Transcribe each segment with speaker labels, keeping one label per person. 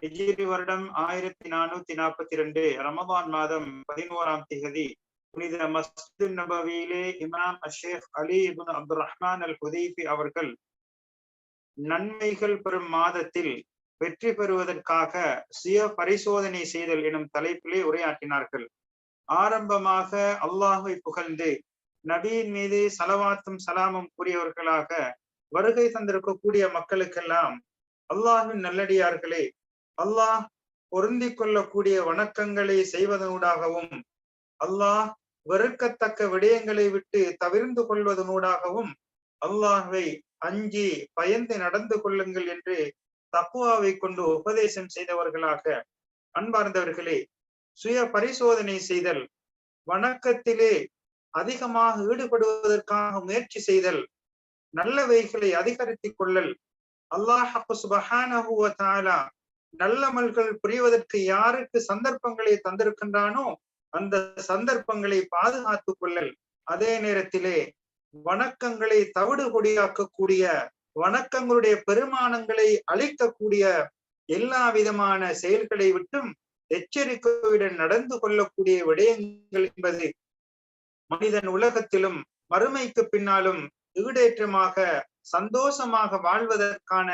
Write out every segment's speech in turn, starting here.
Speaker 1: ஹிஜ்ரி வருடம் ஆயிரத்தி நானூத்தி நாற்பத்தி ரெண்டு ரமபான் மாதம் பதினோராம் திகதி புனித மஸ்ஜித் நபவியிலே இமாம் அஷேக் அலி இபுன் அப்துல் ரஹ்மான் அல் ஹுதைபி அவர்கள் நன்மைகள் பெறும் மாதத்தில் வெற்றி பெறுவதற்காக சுய பரிசோதனை செய்தல் எனும் தலைப்பிலே உரையாற்றினார்கள். ஆரம்பமாக அல்லாஹை புகழ்ந்து நபியின் மீது சலவாத்தும் சலாமும் கூறியவர்களாக வருகை தந்திருக்கக்கூடிய மக்களுக்கெல்லாம் அல்லாஹின் நல்லடியார்களே அல்லாஹ் பொருந்தி கொள்ளக்கூடிய வணக்கங்களை செய்வதனூடாகவும் அல்லாஹ் வெறுக்கத்தக்க விடயங்களை விட்டு தவிர்ந்து கொள்வதனூடாகவும் அல்லாஹை அஞ்சி பயந்து நடந்து கொள்ளுங்கள் என்று தப்புவாவை கொண்டு உபதேசம் செய்தவர்களாக அன்பார்ந்தவர்களே சுய பரிசோதனை செய்தல் வணக்கத்திலே அதிகமாக ஈடுபடுவதற்காக முயற்சி செய்தல் நல்லவைகளை அதிகரித்துக் கொள்ளல் அல்லாஹ் சுபஹானஹுவ தாலா நல்லமல்கள் புரிவதற்கு யாருக்கு சந்தர்ப்பங்களை தந்திருக்கின்றானோ அந்த சந்தர்ப்பங்களை பாதுகாத்துக் கொள்ளல். அதே நேரத்திலே வணக்கங்களை தவிடு கொடியாக்கக்கூடிய வணக்கங்களுடைய பெருமானங்களை அழிக்கக்கூடிய எல்லா விதமான செயல்களை விட்டும் எச்சரிக்கையுடன் நடந்து கொள்ளக்கூடிய விடயங்கள் என்பது மனிதன் உலகத்திலும் மறுமைக்கு பின்னாலும் ஈடேற்றமாக சந்தோஷமாக வாழ்வதற்கான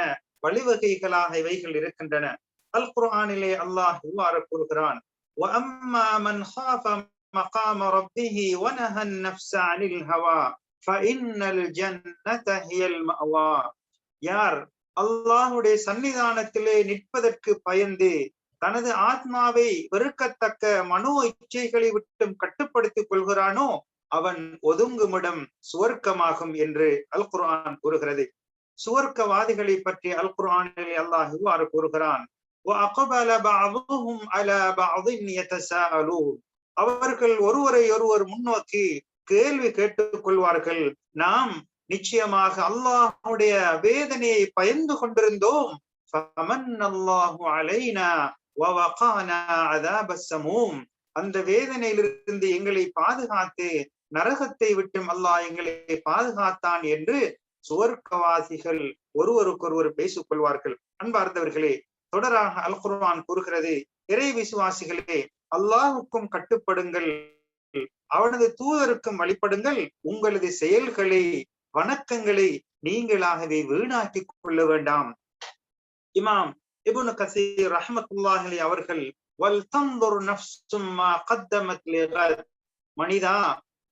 Speaker 1: வழிவகைகளாக இவைகள் இருக்கின்றன. அல் குர்ஆனிலே அல்லாஹ் இவ்வாறு கூறுகிறான் وَأَمَّا مَنْ خَافَ مَقَامَ رَبِّهِ وَنَهَى النَّفْسَ عَنِ الْهَوَى فَإِنَّ الْجَنَّةَ هِيَ الْمَأْوَى யார் அல்லாஹுடைய சன்னிதானத்திலே நிற்பதற்கு பயந்து தனது ஆத்மாவை வெறுக்கத்தக்க மனோ இச்சைகளை விட்டும் கட்டுப்படுத்திக் கொள்கிறானோ அவன் ஒதுங்குமிடம் சுவர்க்கமாகும் என்று அல் குர்ஆன் கூறுகிறது சுவர்க்கவாதிகளை பற்றி அல் குர்ஆனில் அல்லாஹ் இவ்வாறு கூறுகிறான் அவர்கள் ஒருவரை ஒருவர் முன்னோக்கி கேள்வி கேட்டுக் கொள்வார்கள் நாம் நிச்சயமாக அல்லாஹுடைய வேதனையை பயந்து கொண்டிருந்தோம். அந்த வேதனையிலிருந்து எங்களை பாதுகாத்து நரகத்தை விட்டும் அல்லாஹ் எங்களை பாதுகாத்தான் என்று சுவர்க்கவாசிகள் ஒருவருக்கொருவர் பேசிக் கொள்வார்கள் அன்பார்ந்தவர்களே தொடராக அல் குர்ஆன் கூறுகிறது. இறை விசுவாசிகளே அல்லாஹுக்கும் கட்டுப்படுங்கள். அவனது தூதருக்கும் வழிபடுங்கள். உங்களது செயல்களை வணக்கங்களை நீங்களாகவே வீணாக்கிக் கொள்ள வேண்டாம். இமாம் இபுனு கசீர் ரஹமத்துல்லாஹலி அவர்கள் வல் தந்தொரு நஃப்சும் மனிதா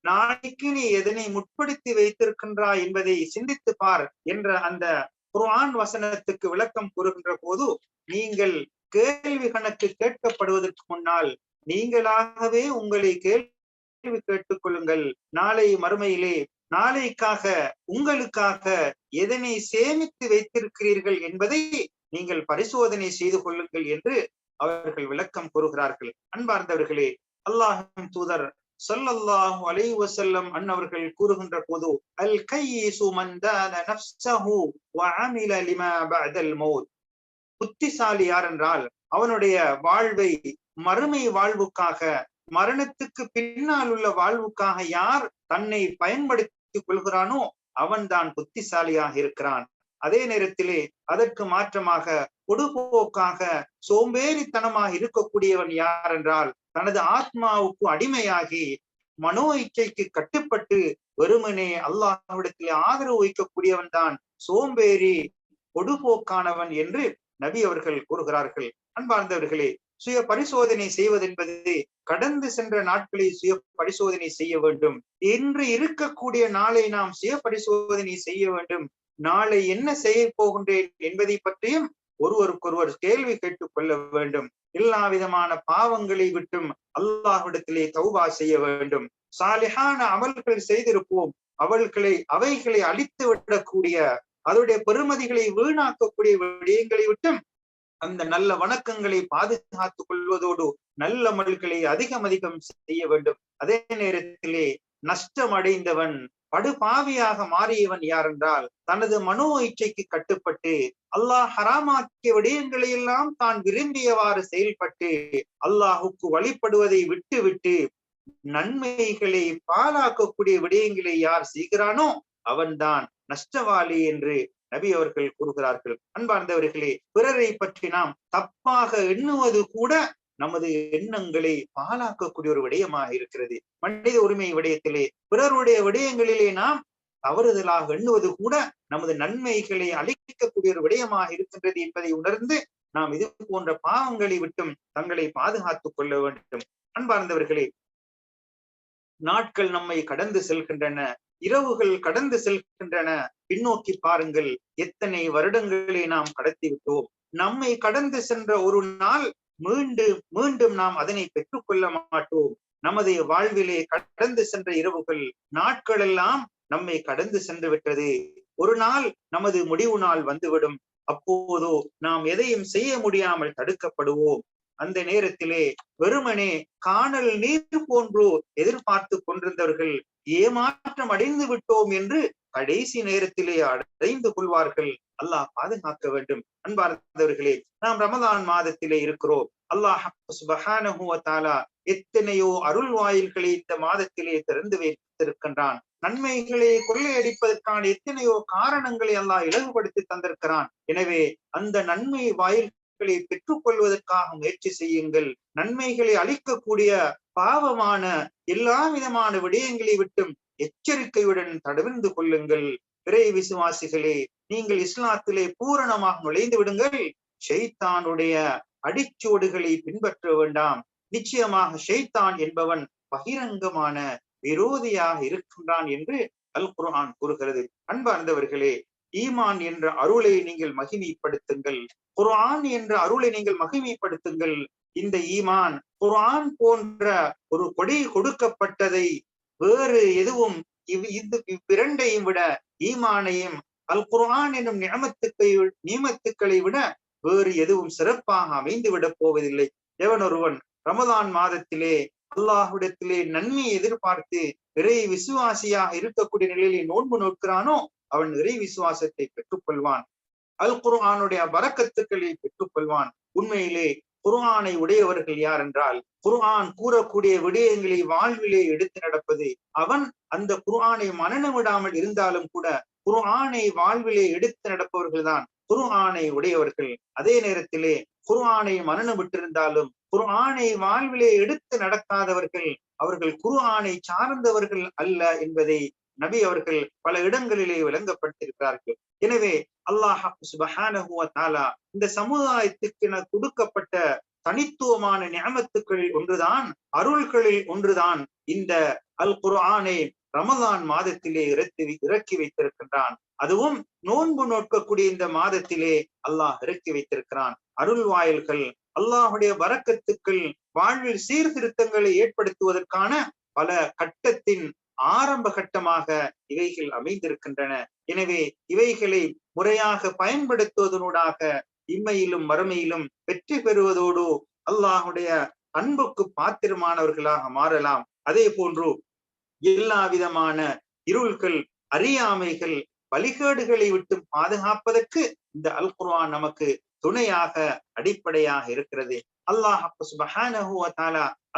Speaker 1: நாளைக்கு நீ எதனை முற்படுத்தி வைத்திருக்கின்றாய் என்பதை சிந்தித்து பார் என்ற அந்த குர்ஆன் வசனத்துக்கு விளக்கம் கூறுகின்ற போது நீங்கள் கேள்வி கணக்கு கேட்கப்படுவதற்கு முன்னால் நீங்களாகவே உங்களை கேள்வி கேட்டுக் கொள்ளுங்கள் நாளை மறுமையிலே நாளைக்காக உங்களுக்காக எதனை சேமித்து வைத்திருக்கிறீர்கள் என்பதை நீங்கள் பரிசோதனை செய்து கொள்ளுங்கள் என்று அவர்கள் விளக்கம் கூறுகிறார்கள். அன்பார்ந்தவர்களே அல்லாஹின் தூதர் சொல்லல்லாஹு அலை வசல்லம் அன்னவர்கள் கூறுகின்ற போது அல் கையீசு சுமந்த தான வ அமில லிமா பஅதல் மௌத். புத்திசாலி யார் என்றால் அவனுடைய வாழ்வை மறுமை வாழ்வுக்காக மரணத்துக்கு பின்னால் உள்ள வாழ்வுக்காக யார் தன்னை பயன்படுத்திக் கொள்கிறானோ அவன்தான் புத்திசாலியாக இருக்கிறான். அதே நேரத்திலே அதற்கு மாற்றமாக பொடுபோக்காக சோம்பேறித்தனமாக இருக்கக்கூடியவன் யார் என்றால் தனது ஆத்மாவுக்கு அடிமையாகி மனோ இச்சைக்கு கட்டுப்பட்டு வெறுமனே அல்லாஹ்விடத்திலே ஆதரவு வைக்கக்கூடியவன் தான் சோம்பேறி பொடுபோக்கானவன் என்று நபி அவர்கள் கூறுகிறார்கள் அன்பார்ந்தவர்களே சுய பரிசோதனை செய்வதென்பது கடந்து சென்ற நாட்களை சுய பரிசோதனை செய்ய வேண்டும். இன்று இருக்கக்கூடிய நாளை நாம் சுய பரிசோதனை செய்ய வேண்டும். நாளை என்ன செய்ய போகின்றேன் என்பதை பற்றியும் ஒருவருக்கொருவர் கேள்வி கேட்டுக் கொள்ள வேண்டும். எல்லா விதமான பாவங்களை விட்டும் அல்லாஹ்விடத்திலே தௌபா செய்ய வேண்டும். சாலிஹான அமல்கள் செய்திருப்போம். அவள்களை அவைகளை அழித்து விடக்கூடிய அதோடைய பெருமதிகளை வீணாக்கக்கூடிய விடயங்களை விட்டும் அந்த நல்ல வணக்கங்களை பாதுகாத்துக் கொள்வதோடு நல்ல அமல்களை அதிகம் அதிகம் செய்ய வேண்டும். அதே நேரத்திலே நஷ்டம் அடைந்தவன் படுபாவியாக மாறியவன் யார் என்றால் தனது மனோ இச்சைக்கு கட்டுப்பட்டு அல்லாஹ் ஹராமாக்கிய விடயங்களை எல்லாம் தான் விரும்பியவாறு செயல்பட்டு அல்லாஹுக்கு வழிபடுவதை விட்டு விட்டு நன்மைகளை பாலாக்கக்கூடிய விடயங்களை யார் செய்கிறானோ அவன்தான் நஷ்டவாளி என்று நபி அவர்கள் கூறுகிறார்கள். அன்பார்ந்தவர்களே பிறரை பற்றி நாம் தப்பாக எண்ணுவது கூட நமது எண்ணங்களை பாலாக்கக்கூடிய ஒரு விடயமாக இருக்கிறது. மனித உரிமை விடயத்திலே பிறருடைய விடயங்களிலே நாம் தவறுதலாக எண்ணுவது கூட நமது நன்மைகளை அளிக்கக்கூடிய ஒரு விடயமாக இருக்கின்றது என்பதை உணர்ந்து நாம் இது போன்ற பாவங்களை விட்டும் தங்களை பாதுகாத்துக் கொள்ள வேண்டும். அன்பார்ந்தவர்களே நாட்கள் நம்மை கடந்து செல்கின்றன. இரவுகள் கடந்து செல்கின்றன. பின்னோக்கி பாருங்கள். எத்தனை வருடங்களை நாம் கடத்தி விட்டோம். நம்மை கடந்து சென்ற ஒரு நாள் மீண்டும் மீண்டும் நாம் அதனை பெற்றுக்கொள்ள மாட்டோம். நமது வாழ்விலே கடந்து சென்ற இரவுகள் நாட்கள் எல்லாம் நம்மை கடந்து சென்று விட்டது. ஒரு நாள் நமது முடிவு நாள் வந்துவிடும். அப்போதோ நாம் எதையும் செய்ய முடியாமல் தடுக்கப்படுவோம். அந்த நேரத்திலே வெறுமனே காணல் நீர் போன்றோ எதிர்பார்த்து கொண்டிருந்தவர்கள் ஏமாற்றம் அடைந்து விட்டோம் என்று கடைசி நேரத்திலே அடைந்து கொள்வார்கள். அல்லாஹ் பாதுகாக்க வேண்டும். அன்பார்ந்தவர்களே நாம் ரமதான் மாதத்திலே இருக்கிறோம். அல்லாஹ் சுபஹானஹுவத்தாலா எத்தனையோ அருள் வாயில்களை இந்த மாதத்திலே திறந்து வைத்திருக்கின்றான். நன்மைகளை கொள்ளையடிப்பதற்கான எத்தனையோ காரணங்களை அல்லாஹ் இலகுபடுத்தி தந்திருக்கிறான். எனவே அந்த நன்மை வாயில்களை பெற்றுக் கொள்வதற்காக முயற்சி செய்யுங்கள். நன்மைகளை அளிக்கக்கூடிய பாவமான எல்லா விதமான விடயங்களை விட்டும் எச்சரிக்கையுடன் தடவிந்து கொள்ளுங்கள். பிறை விசுவாசிகளே நீங்கள் இஸ்லாத்திலே பூரணமாக நுழைந்து விடுங்கள். ஷெய்தானுடைய அடிச்சோடுகளை பின்பற்ற வேண்டாம். நிச்சயமாக ஷெய்தான் என்பவன் பகிரங்கமான விரோதியாக இருக்கின்றான் என்று அல் குரான் கூறுகிறது. அன்பார்ந்தவர்களே ஈமான் என்ற அருளை நீங்கள் மகிமைப்படுத்துங்கள். குர்ஆன் என்ற அருளை நீங்கள் மகிமைப்படுத்துங்கள். இந்த ஈமான் குர்ஆன் போன்ற ஒரு கொடி கொடுக்கப்பட்டதை வேறு எதுவும் இவ் இந்த இவ்விரண்டையும் விட ஈமானையும் அல் குரான் என்னும் நியமத்துக்கை நியமத்துக்களை விட வேறு எதுவும் சிறப்பாக அமைந்து விடப் போவதில்லை. எவன் ஒருவன் ரமதான் மாதத்திலே அல்லாஹுடத்திலே நன்மையை எதிர்பார்த்து இறை விசுவாசியாக இருக்கக்கூடிய நிலையிலே நோன்பு நோக்கிறானோ அவன் இறை விசுவாசத்தை பெற்றுக்கொள்வான். அல் குர்ஆனுடைய வரக்கத்துக்களை பெற்றுக்கொள்வான். உண்மையிலே குர்ஆனை உடையவர்கள் யார் என்றால் குர்ஆன் கூறக்கூடிய விடயங்களை வாழ்விலே எடுத்து நடப்பது அவன். அந்த குர்ஆனை மனநம் விடாமல் இருந்தாலும் கூட குர்ஆனை வாழ்விலே எடுத்து நடப்பவர்கள் தான் குர்ஆனை உடையவர்கள். அதே நேரத்திலே குர்ஆனை மனநம் விட்டிருந்தாலும் குர்ஆனை வாழ்விலே எடுத்து நடக்காதவர்கள் அவர்கள் குர்ஆனை சார்ந்தவர்கள் அல்ல என்பதை நபி அவர்கள் பல இடங்களிலே விளங்கப்பட்டிருக்கிறார்கள். எனவே அல்லாஹ் சுபஹானஹுவ தாலா இந்த சமுதாயத்துக்கு என கொடுக்கப்பட்ட தனித்துவமான நியமத்துக்களில் ஒன்றுதான் அருள்களில் ஒன்றுதான் இந்த அல் குர்ஆனை ரமதான் மாதத்திலே இறக்கி இறக்கி வைத்திருக்கின்றான். அதுவும் நோன்பு நோக்கக்கூடிய இந்த மாதத்திலே அல்லாஹ் இறக்கி வைத்திருக்கிறான். அருள் வாயில்கள் அல்லாஹுடைய வரக்கத்துக்கள் வாழ்வில் சீர்திருத்தங்களை ஏற்படுத்துவதற்கான பல கட்டத்தின் ஆரம்ப கட்டமாக இவைகள் அமைந்திருக்கின்றன. எனவே இவைகளை முறையாக பயன்படுத்துவதனூடாக இம்மையிலும் மறுமையிலும் வெற்றி பெறுவதோடு அல்லாஹுடைய அன்புக்கு பாத்திரமானவர்களாக மாறலாம். அதே போன்று எல்லா விதமான இருள்கள் அறியாமைகள் வழிகேடுகளை விட்டு பாதுகாப்பதற்கு இந்த அல் குர்ஆன் நமக்கு துணையாக அடிப்படையாக இருக்கிறது. அல்லாஹ் சுபஹானஹு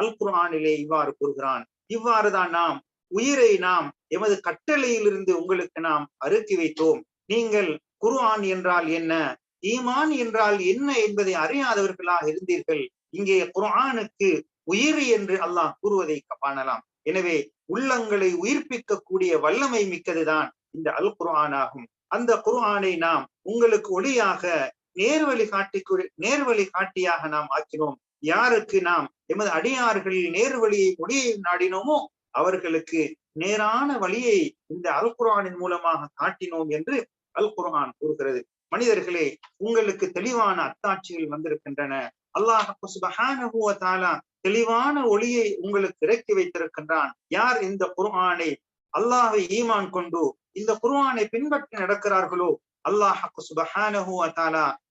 Speaker 1: அல் குர்ஆனிலே இவ்வாறு கூறுகிறான். இவ்வாறுதான் நாம் உயிரை நாம் எமது கட்டளையிலிருந்து உங்களுக்கு நாம் அறுக்கி வைத்தோம். நீங்கள் குர்ஆன் என்றால் என்ன? ஈமான் என்றால் என்ன என்பதை அறியாதவர்களாக இருந்தீர்கள். இங்கே குர்ஆனுக்கு உயிர் என்று அல்லாஹ் கூறுவதை காணலாம். எனவே உள்ளங்களை உயிர்ப்பிக்கக்கூடிய வல்லமை மிக்கதுதான் இந்த அல் குர்ஆன் ஆகும். அந்த குர்ஆனை நாம் உங்களுக்கு ஒளியாக நேர்வழி காட்டி நேர்வழி காட்டியாக நாம் ஆக்கினோம். யாருக்கு நாம் எமது அடியார்களில் நேர்வழியை ஒளியை நாடினோமோ அவர்களுக்கு நேரான வழியை இந்த அல் குரானின் மூலமாக காட்டினோம் என்று அல் குரான் கூறுகிறது. மனிதர்களே உங்களுக்கு தெளிவான அத்தாட்சிகள் வந்திருக்கின்றன. அல்லாஹ் தெளிவான ஒளியை உங்களுக்கு இறக்கி வைத்திருக்கின்றான். யார் இந்த குர்ஆனை அல்லாஹை ஈமான் கொண்டு இந்த குர்ஆனை பின்பற்றி நடக்கிறார்களோ அல்லாஹ்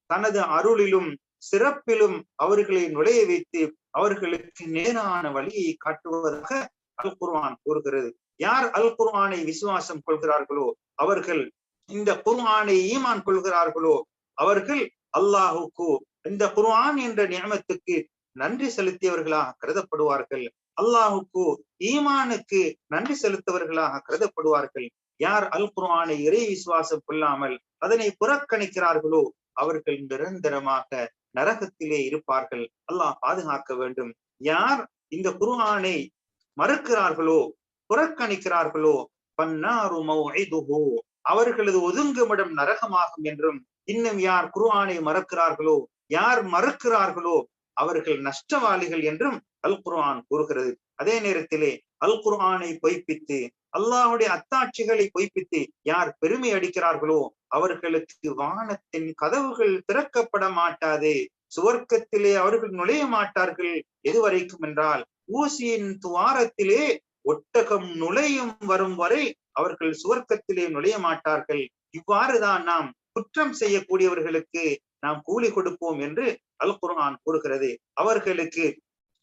Speaker 1: தனது அருளிலும் சிறப்பிலும் அவர்களை நுழைய வைத்து அவர்களுக்கு நேரான வழியை காட்டுவதாக அல் குர்ஆன் கூறுகிறது. யார் அல் குர்ஆனை விசுவாசம் கொள்கிறார்களோ அவர்கள் இந்த குர்ஆனை ஈமான் கொள்கிறார்களோ அவர்கள் அல்லாஹுக்கு இந்த குர்ஆன் என்ற நியமத்துக்கு நன்றி செலுத்தியவர்களாக கருதப்படுவார்கள். அல்லாஹுக்கு ஈமானுக்கு நன்றி செலுத்தவர்களாக கருதப்படுவார்கள். யார் அல் குர்ஆனை இறை விசுவாசம் கொள்ளாமல் அதனை புறக்கணிக்கிறார்களோ அவர்கள் நிரந்தரமாக நரகத்திலே இருப்பார்கள். அல்லாஹ் பாதுகாக்க வேண்டும். யார் இந்த குர்ஆனை மறுக்கிறார்களோ? புறக்கணிக்கிறார்களோ? அவர்களது ஒதுங்குமிடம் நரகமாகும் என்றும் இன்னும் யார் குர்ஆனை மறக்கிறார்களோ? யார் மறுக்கிறார்களோ? அவர்கள் நஷ்டவாளிகள் என்றும் அல் குர்ஆன் கூறுகிறது. அதே நேரத்திலே அல் குர்ஆனை பொய்ப்பித்து அல்லாஹுடைய அத்தாட்சிகளை பொய்ப்பித்து யார் பெருமை அடிக்கிறார்களோ? அவர்களுக்கு வானத்தின் கதவுகள் திறக்கப்பட மாட்டாது. சுவர்க்கத்திலே அவர்கள் நுழைய மாட்டார்கள். எதுவரைக்கும் என்றால் ஊசியின் துவாரத்திலே ஒட்டகம் நுழையும் வரும் வரை அவர்கள் சுவர்க்கத்திலே நுழைய மாட்டார்கள். இவ்வாறுதான் நாம் குற்றம் செய்யக்கூடியவர்களுக்கு நாம் கூலி கொடுப்போம் என்று அல்குரகான் கூறுகிறது. அவர்களுக்கு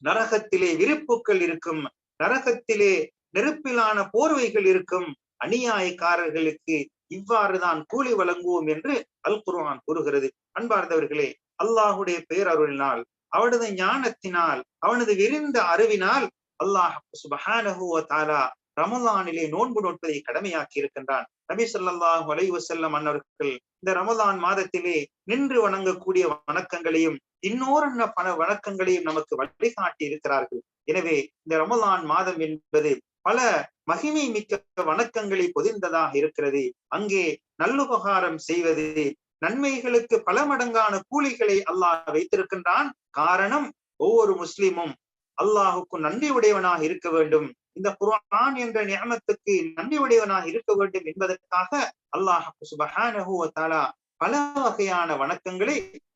Speaker 1: நரகத்திலே விருப்புக்கள் இருக்கும் நரகத்திலே நெருப்பிலான போர்வைகள் இருக்கும் அநியாயக்காரர்களுக்கு இவ்வாறுதான் கூலி வழங்குவோம் என்று அல்குரகான் கூறுகிறது. அன்பார்ந்தவர்களே அல்லாஹுடைய பேரருளினால் அவனது ஞானத்தினால் அவனது விரிந்த அறிவினால் அல்லாஹ் சுபஹானஹுவ தாலா ரமலானிலே நோன்பு நோட்பதை கடமையாக்கி இருக்கின்றான். நபி சொல்லாஹ் வலைவசல்லம் அன்னவர்கள் இந்த ரமலான் மாதத்திலே நின்று வணங்கக்கூடிய வணக்கங்களையும் இன்னொரு பல வணக்கங்களையும் நமக்கு வழிகாட்டி இருக்கிறார்கள். எனவே இந்த ரமலான் மாதம் என்பது பல மகிமை மிக்க வணக்கங்களை பொதிந்ததாக இருக்கிறது. அங்கே நல்லுபகாரம் செய்வது நன்மைகளுக்கு பல மடங்கான கூலிகளை அல்லாஹ் வைத்திருக்கின்றான். காரணம் ஒவ்வொரு முஸ்லிமும் அல்லாஹுக்கு நன்றி உடையவனாக இருக்க வேண்டும். இந்த குரான் என்ற நியமத்துக்கு நன்றி உடையவனாக இருக்க வேண்டும் என்பதற்காக அல்லாஹ் சுபஹானஹு பல வகையான வணக்கங்களை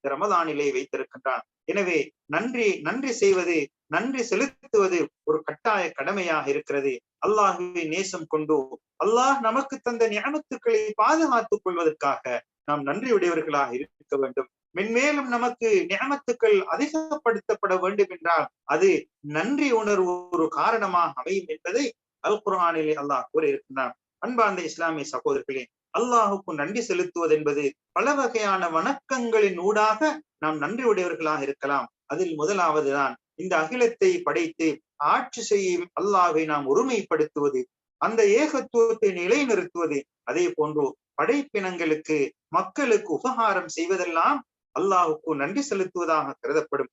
Speaker 1: ரமதானிலே வைத்திருக்கின்றான். எனவே நன்றி நன்றி செய்வது நன்றி செலுத்துவது ஒரு கட்டாய கடமையாக இருக்கிறது. அல்லாஹுவை நேசம் கொண்டு அல்லாஹ் நமக்கு தந்த ஞானத்துக்களை பாதுகாத்துக் கொள்வதற்காக நாம் நன்றியுடையவர்களாக இருக்க வேண்டும். மென்மேலும் நமக்கு நியமத்துக்கள் அதிகப்படுத்தப்பட வேண்டும் என்றால் அது நன்றி உணர்வு ஒரு காரணமாக அமையும் என்பதை அல் குரானிலே அல்லாஹ் கூறியிருக்கின்றான். அன்பார்ந்த இஸ்லாமிய சகோதரர்களே அல்லாஹுக்கு நன்றி செலுத்துவது என்பது பல வகையான வணக்கங்களின் ஊடாக நாம் நன்றி உடையவர்களாக இருக்கலாம். அதில் முதலாவதுதான் இந்த அகிலத்தை படைத்து ஆட்சி செய்யும் அல்லாஹை நாம் ஒருமைப்படுத்துவது அந்த ஏகத்துவத்தை நிலைநிறுத்துவது அதே போன்று படைப்பினங்களுக்கு மக்களுக்கு உபகாரம் செய்வதெல்லாம் அல்லாஹுக்கு நன்றி செலுத்துவதாக கருதப்படும்.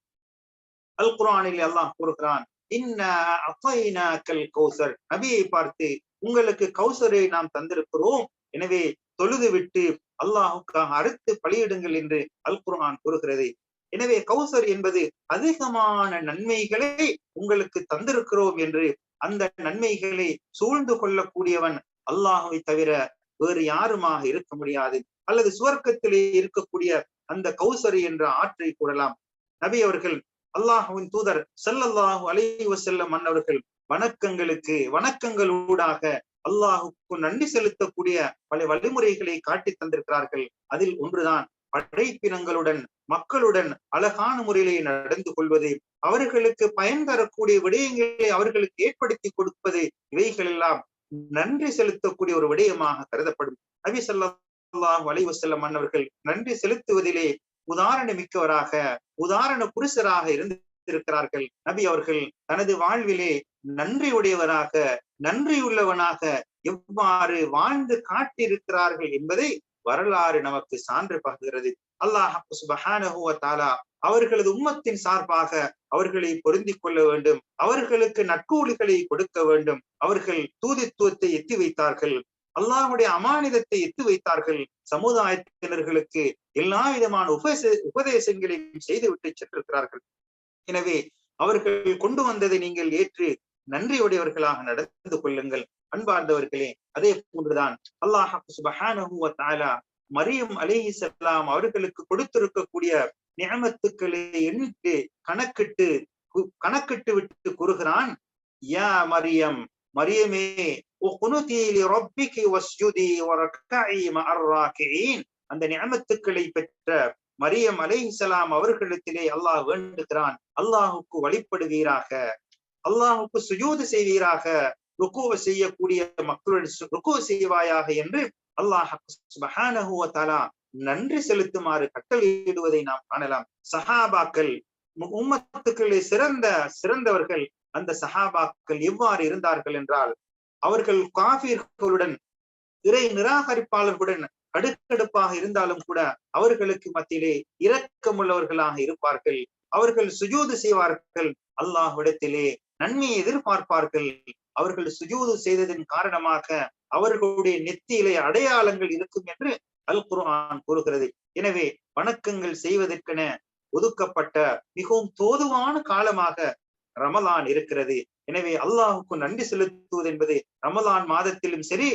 Speaker 1: அல் குரானில் அல்லாஹ் கூறுகிறான் இன்ன கௌசர். நபியை பார்த்து உங்களுக்கு கௌசரை நாம் தந்திருக்கிறோம். எனவே தொழுது விட்டு அல்லாஹுக்காக அறுத்து பலியிடுங்கள் என்று அல் குரான் கூறுகிறது. எனவே கௌசர் என்பது அதிகமான நன்மைகளை உங்களுக்கு தந்திருக்கிறோம் என்று அந்த நன்மைகளை சூழ்ந்து கொள்ளக்கூடியவன் அல்லாஹுவை தவிர வேறு யாருமாக இருக்க முடியாது. அல்லது சுவர்க்கத்திலே இருக்கக்கூடிய அந்த கௌசரி என்ற ஆற்றை கூறலாம் நபி அவர்கள் அல்லாஹுவின் தூதர் செல்லல்லாஹு அலைவ செல்லம் மன்னவர்கள் வணக்கங்களுக்கு வணக்கங்களூடாக அல்லாஹுக்கு நன்றி செலுத்தக்கூடிய பல வழிமுறைகளை காட்டி தந்திருக்கிறார்கள். அதில் ஒன்றுதான் படைப்பினங்களுடன் மக்களுடன் அழகான முறையிலே நடந்து கொள்வது. அவர்களுக்கு பயன் தரக்கூடிய விடயங்களை அவர்களுக்கு ஏற்படுத்தி கொடுப்பது. இவைகள் எல்லாம் நன்றி செலுத்தக்கூடிய ஒரு விடயமாக கருதப்படும். நபி ஸல்லல்லாஹு வளைவு வஸல்லம் மன்னவர்கள் நன்றி செலுத்துவதிலே உதாரண மிக்கவராக உதாரண புருஷராக இருந்திருக்கிறார்கள். நபி அவர்கள் தனது வாழ்விலே நன்றி உடையவராக நன்றியுள்ளவனாக எவ்வாறு வாழ்ந்து காட்டியிருக்கிறார்கள் என்பதை வரலாறு நமக்கு சான்று பகுகிறது அல்லாஹ் சுபஹானஹுவ தாலா அவர்களது உம்மத்தின் சார்பாக அவர்களை பொருந்திக் கொள்ள வேண்டும். அவர்களுக்கு நட்கூலிகளை கொடுக்க வேண்டும். அவர்கள் தூதித்துவத்தை எத்தி வைத்தார்கள். அல்லாஹுடைய அமானிதத்தை எத்து வைத்தார்கள். சமுதாயத்தினர்களுக்கு எல்லா விதமான உபச உபதேசங்களையும் செய்துவிட்டு சென்றிருக்கிறார்கள். எனவே அவர்கள் கொண்டு வந்ததை நீங்கள் ஏற்று நன்றியுடையவர்களாக நடந்து கொள்ளுங்கள். அன்பார்ந்தவர்களே அதே போன்றுதான் அல்லாஹ் சுபஹானஹு மரியம் அலைஹி ஸலாம் அவர்களுக்கு கொடுத்திருக்கக்கூடிய நியமத்துக்களை எண்ணிட்டு கணக்கிட்டு கணக்கிட்டு விட்டு கூறுகிறான் யா மரியம் மரியமே அந்த நியமத்துக்களை பெற்ற மரியம் அலைஹிசலாம் அவர்களிடத்திலே அல்லாஹ் வேண்டுகிறான். அல்லாஹுக்கு வழிபடுவீராக அல்லாஹுக்கு சுயூது செய்வீராக ருக்குவ செய்யக்கூடிய மக்களுடைய ருக்குவ செய்வாயாக என்று அல்லாஹ் சுபஹானஹு தலா நன்றி செலுத்துமாறு கட்டளையிடுவதை நாம் காணலாம். சஹாபாக்கள் உம்மத்துக்களே சிறந்த சிறந்தவர்கள் அந்த சஹாபாக்கள் எவ்வாறு இருந்தார்கள் என்றால் அவர்கள் காபீர்களுடன் இறை நிராகரிப்பாளர்களுடன் அடுக்கடுப்பாக இருந்தாலும் கூட அவர்களுக்கு மத்தியிலே இரக்கமுள்ளவர்களாக இருப்பார்கள். அவர்கள் சுஜூது செய்வார்கள். அல்லாஹ்விடத்திலே நன்மையை எதிர்பார்ப்பார்கள். அவர்கள் சுஜூது செய்ததன் காரணமாக அவர்களுடைய நெத்தியிலே அடையாளங்கள் இருக்கும் என்று அல் குர்ஆன் கூறுகிறது. எனவே வணக்கங்கள் செய்வதற்கென ஒதுக்கப்பட்ட மிகவும் தோதுவான காலமாக ரமலான் இருக்கிறது. எனவே அல்லாஹுக்கு நன்றி செலுத்துவது என்பது ரமலான் மாதத்திலும் சரி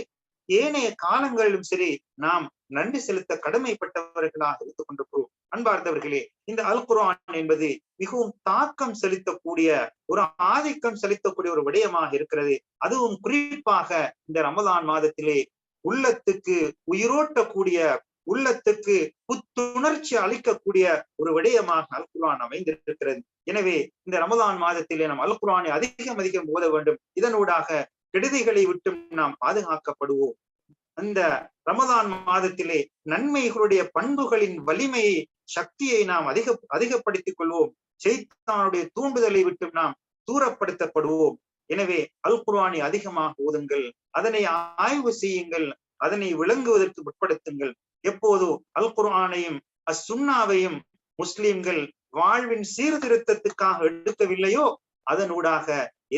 Speaker 1: ஏனைய காலங்களிலும் சரி நாம் நன்றி செலுத்த கடமைப்பட்டவர்களாக இருந்து கொண்டிருக்கிறோம். அன்பார்ந்தவர்களே இந்த அல் குரான் என்பது மிகவும் தாக்கம் செலுத்தக்கூடிய ஒரு ஆதிக்கம் செலுத்தக்கூடிய ஒரு விடயமாக இருக்கிறது. அதுவும் குறிப்பாக இந்த ரமலான் மாதத்திலே உள்ளத்துக்கு உயிரோட்டக்கூடிய உள்ளத்துக்கு புத்துணர்ச்சி அளிக்கக்கூடிய ஒரு விடயமாக அல்குரான் அமைந்திருக்கிறது. எனவே இந்த ரமதான் மாதத்திலே நாம் அல்குரானை அதிகம் அதிகம் ஓத வேண்டும். இதனூடாக கெடுதிகளை விட்டும் நாம் பாதுகாக்கப்படுவோம். அந்த ரமதான் மாதத்திலே நன்மைகளுடைய பண்புகளின் வலிமையை சக்தியை நாம் அதிக அதிகப்படுத்திக் கொள்வோம். செய்தானுடைய தூண்டுதலை விட்டும் நாம் தூரப்படுத்தப்படுவோம். எனவே அல் குர்ஆனை அதிகமாக ஓதுங்கள் அதனை ஆய்வு செய்யுங்கள் அதனை விளங்குவதற்கு உட்படுத்துங்கள். எப்போதோ அல் குர்ஆனையும் அசுன்னாவையும் முஸ்லிம்கள் வாழ்வின் சீர்திருத்தத்துக்காக எடுக்கவில்லையோ அதனூடாக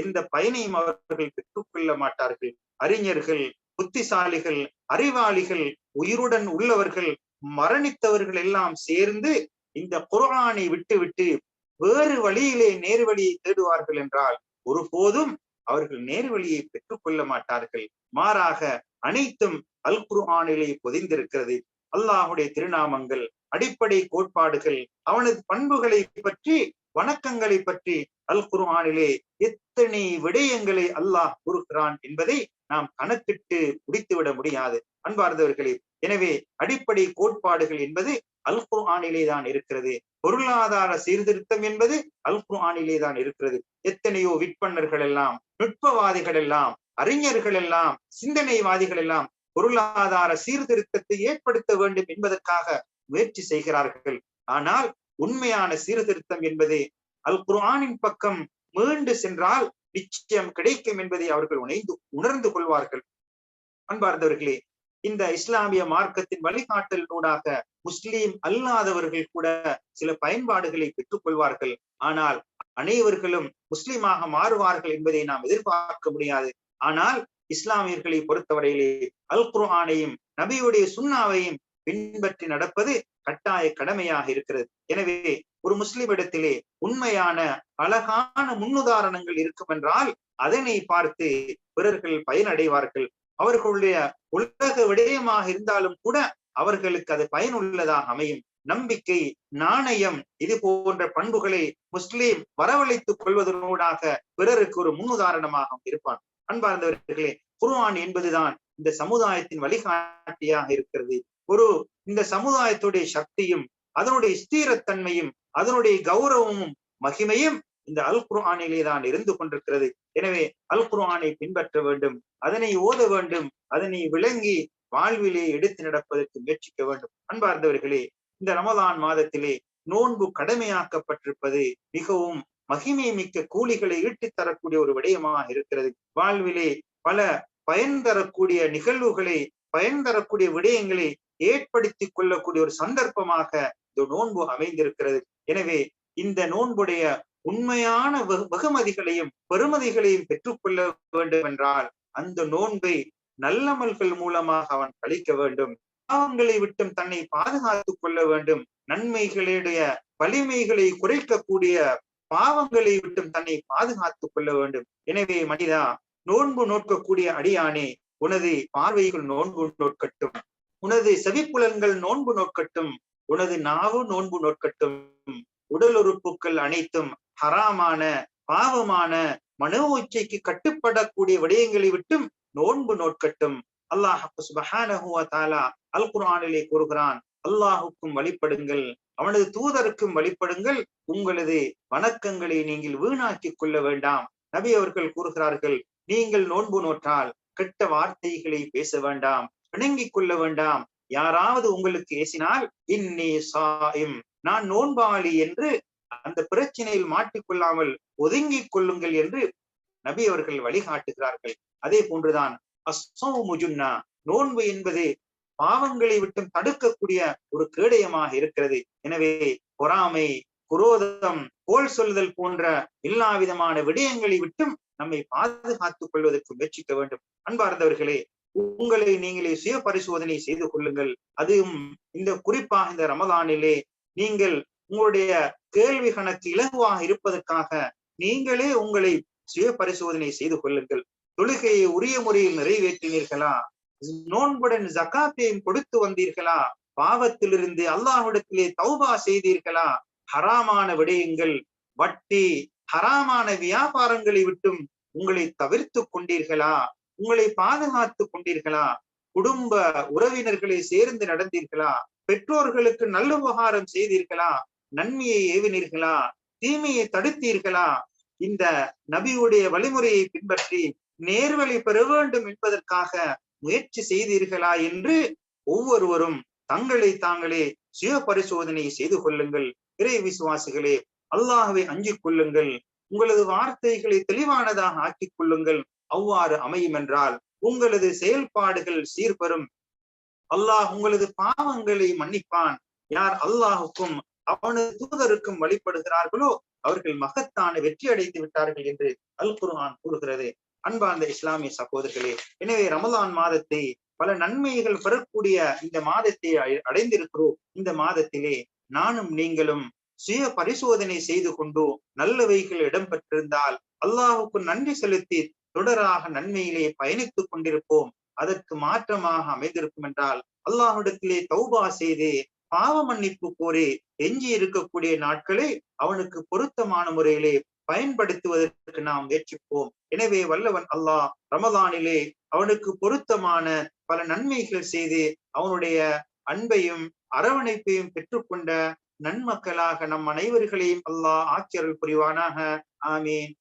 Speaker 1: எந்த பயனையும் அவர்கள் பெற்றுக்கொள்ள மாட்டார்கள். அறிஞர்கள் புத்திசாலிகள் அறிவாளிகள் உயிருடன் உள்ளவர்கள் மரணித்தவர்கள் எல்லாம் சேர்ந்து இந்த குர்ஆனை விட்டுவிட்டு வேறு வழியிலே நேர்வழியை தேடுவார்கள் என்றால் ஒருபோதும் அவர்கள் நேர்வழியை பெற்றுக்கொள்ள மாட்டார்கள். மாறாக அனைத்தும் அல் குர்ஆனிலே பொதிந்திருக்கிறது. அல்லாஹுடைய திருநாமங்கள் அடிப்படை கோட்பாடுகள் அவனது பண்புகளை பற்றி வணக்கங்களை பற்றி அல் குர்ஆனிலே எத்தனை விடயங்களை அல்லாஹ் கூறுகிறான் என்பதை நாம் கணக்கிட்டு முடித்துவிட முடியாது. அன்பார்ந்தவர்களே எனவே அடிப்படை கோட்பாடுகள் என்பது அல் குர்ஆனிலே தான் இருக்கிறது. பொருளாதார சீர்திருத்தம் என்பது அல் குர்ஆனிலே தான் இருக்கிறது. எத்தனையோ விற்பனர்கள் எல்லாம் நுட்பவாதிகள் எல்லாம் அறிஞர்கள் எல்லாம் சிந்தனைவாதிகள் எல்லாம் பொருளாதார சீர்திருத்தத்தை ஏற்படுத்த வேண்டும் என்பதற்காக முயற்சி செய்கிறார்கள். ஆனால் உண்மையான சீர்திருத்தம் என்பது அல் குர்ஆனின் பக்கம் மீண்டு சென்றால் நிச்சயம் கிடைக்கும் என்பதை அவர்கள் உணைந்து உணர்ந்து கொள்வார்கள். அன்பார்ந்தவர்களே இந்த இஸ்லாமிய மார்க்கத்தின் வழிகாட்டலினூடாக முஸ்லீம் அல்லாதவர்கள் கூட சில பயன்பாடுகளை பெற்றுக் கொள்வார்கள். ஆனால் அனைவர்களும் முஸ்லீமாக மாறுவார்கள் என்பதை நாம் எதிர்பார்க்க முடியாது. ஆனால் இஸ்லாமியர்களை பொறுத்தவரையிலே அல் குர்ஆனையும் நபியுடைய சுண்ணாவையும் பின்பற்றி நடப்பது கட்டாய கடமையாக இருக்கிறது. எனவே ஒரு முஸ்லிம் இடத்திலே உண்மையான அழகான முன்னுதாரணங்கள் இருக்கும் என்றால் அதனை பார்த்து பிறர்கள் பயனடைவார்கள். அவர்களுடைய உலக விடயமாக இருந்தாலும் கூட அவர்களுக்கு அது பயனுள்ளதாக அமையும். நம்பிக்கை நாணயம் இது போன்ற பண்புகளை முஸ்லீம் வரவழைத்துக் கொள்வதனூடாக பிறருக்கு ஒரு முன்னுதாரணமாக இருப்பான். அன்பார்ந்தவர்களே குர்ஆன் என்பதுதான் இந்த சமுதாயத்தின் வழிகாட்டியாக இருக்கிறது. ஒரு இந்த சமுதாயத்துடைய சக்தியும் அதனுடைய ஸ்தீரத்தன்மையும் அதனுடைய கௌரவமும் மகிமையும் இந்த அல் குர்ஆனிலே தான் இருந்து கொண்டிருக்கிறது. எனவே அல் குர்ஆனை பின்பற்ற வேண்டும். அதனை ஓத வேண்டும். அதனை விளங்கி வாழ்விலே எடுத்து நடப்பதற்கு முயற்சிக்க வேண்டும். அன்பார்ந்தவர்களே இந்த ரமதான் மாதத்திலே நோன்பு கடமையாக்கப்பட்டிருப்பது மிகவும் மகிமை மிக்க கூலிகளை ஈட்டித் தரக்கூடிய ஒரு விடயமாக இருக்கிறது. வாழ்விலே பல பயன் தரக்கூடிய நிகழ்வுகளை பயன் தரக்கூடிய விடயங்களை ஏற்படுத்திக் கொள்ளக்கூடிய ஒரு சந்தர்ப்பமாக இந்த நோன்பு அமைந்திருக்கிறது. எனவே இந்த நோன்புடைய உண்மையான வெகுமதிகளையும் பெருமதிகளையும் பெற்றுக்கொள்ள வேண்டும் என்றால் அந்த நோன்பை நல்லமல்கள் மூலமாக அவன் கழிக்க வேண்டும். பாவங்களை விட்டும் தன்னை பாதுகாத்துக் கொள்ள வேண்டும். நன்மைகளுடைய வலிமைகளை குறைக்கக்கூடிய பாவங்களை விட்டும் தன்னை பாதுகாத்துக் கொள்ள வேண்டும். எனவே மனிதா நோன்பு நோக்கக்கூடிய அடியானே உனது பார்வைகள் நோன்பு நோக்கட்டும். உனது செவிப்புலன்கள் நோன்பு நோக்கட்டும். உனது நாவு நோன்பு நோக்கட்டும். உடல் உறுப்புகள் அனைத்தும் ஹராமான பாவமான மனோ உச்சைக்கு கட்டுப்படக்கூடிய விடயங்களை விட்டும் நோன்பு நோட்கட்டும் அல்லாஹ் அல் குரானிலே கூறுகிறான் அல்லாஹுக்கும் வழிபடுங்கள் அவனது தூதருக்கும் வழிபடுங்கள் உங்களது வணக்கங்களை நீங்கள் வீணாக்கிக் கொள்ள வேண்டாம். நபி அவர்கள் கூறுகிறார்கள் நீங்கள் நோன்பு நோற்றால் கெட்ட வார்த்தைகளை பேச வேண்டாம் இணங்கிக் கொள்ள வேண்டாம். யாராவது உங்களுக்கு ஏசினால் இன்னி சாயும் நான் நோன்பாளி என்று அந்த பிரச்சனையில் மாட்டிக்கொள்ளாமல் ஒதுங்கிக் கொள்ளுங்கள் என்று நபி அவர்கள் வழிகாட்டுகிறார்கள். அதே போன்றுதான் அசோமுஜுன்னா நோன்பு என்பது பாவங்களை விட்டும் தடுக்கக்கூடிய ஒரு கேடயமாக இருக்கிறது. எனவே பொறாமை குரோதம் கோல் சொல்லுதல் போன்ற எல்லா விதமான விடயங்களை விட்டும் நம்மை பாதுகாத்துக் கொள்வதற்கு முயற்சிக்க வேண்டும். அன்பார்ந்தவர்களே உங்களை நீங்களே சுய பரிசோதனை செய்து கொள்ளுங்கள். அதுவும் இந்த குறிப்பாக இந்த ரமதானிலே நீங்கள் உங்களுடைய கேள்வி கணக்கு இலகுவாக இருப்பதற்காக நீங்களே உங்களை சுய பரிசோதனை செய்து கொள்ளுங்கள். தொழுகையை உரிய முறையில் நிறைவேற்றினீர்களா? நோன்புடன் ஜக்காத்தையும் கொடுத்து வந்தீர்களா? பாவத்திலிருந்து அல்லாஹ்விடத்திலே தௌபா செய்தீர்களா? ஹராமான விடயங்கள் வட்டி ஹராமான வியாபாரங்களை விட்டும் உங்களை தவிர்த்து கொண்டீர்களா? உங்களை பாதுகாத்து கொண்டீர்களா? குடும்ப உறவினர்களை சேர்ந்து நடந்தீர்களா? பெற்றோர்களுக்கு நல்ல உபகாரம் செய்தீர்களா? நன்மையை ஏவினீர்களா? தீமையை தடுத்தீர்களா? இந்த நபியுடைய வழிமுறையை பின்பற்றி நேர்வழி பெற வேண்டும் என்பதற்காக முயற்சி செய்தீர்களா என்று ஒவ்வொருவரும் தங்களை தாங்களே சுய பரிசோதனை செய்து கொள்ளுங்கள். இறை விசுவாசிகளே அல்லாஹுவை அஞ்சிக் கொள்ளுங்கள். உங்களது வார்த்தைகளை தெளிவானதாக ஆக்கிக் கொள்ளுங்கள். அவ்வாறு அமையும் என்றால் உங்களது செயல்பாடுகள் சீர்பெறும். அல்லாஹ் உங்களது பாவங்களை மன்னிப்பான். யார் அல்லாஹுக்கும் அவனது தூதருக்கும் வழிபடுகிறார்களோ? அவர்கள் மகத்தான வெற்றி அடைந்து விட்டார்கள் என்று அல் குருஹான் கூறுகிறது. அன்பார்ந்த இஸ்லாமிய சகோதரர்களே எனவே ரமலான் மாதத்தை பல நன்மைகள் பெறக்கூடிய இந்த மாதத்தை அடைந்திருக்கிறோம். இந்த மாதத்திலே நானும் நீங்களும் சுய பரிசோதனை செய்து கொண்டு நல்லவைகள் இடம்பெற்றிருந்தால் அல்லாஹுக்கு நன்றி செலுத்தி தொடராக நன்மையிலே பயணித்துக் கொண்டிருப்போம். அதற்கு மாற்றமாக அமைந்திருக்கும் என்றால் அல்லாஹிடத்திலே தௌபா செய்து பாவ மன்னிப்பு கோரி எஞ்சி இருக்கக்கூடிய நாட்களை அவனுக்கு பொருத்தமான முறையிலே பயன்படுத்துவதற்கு நாம் முயற்சிப்போம். எனவே வல்லவன் அல்லாஹ் ரமதானிலே அவனுக்கு பொருத்தமான பல நன்மைகள் செய்து அவனுடைய அன்பையும் அரவணைப்பையும் பெற்றுக்கொண்ட நன்மக்களாக நம் அனைவர்களையும் அல்லாஹ் ஆக்கியர்கள் புரிவானாக. ஆமீன்.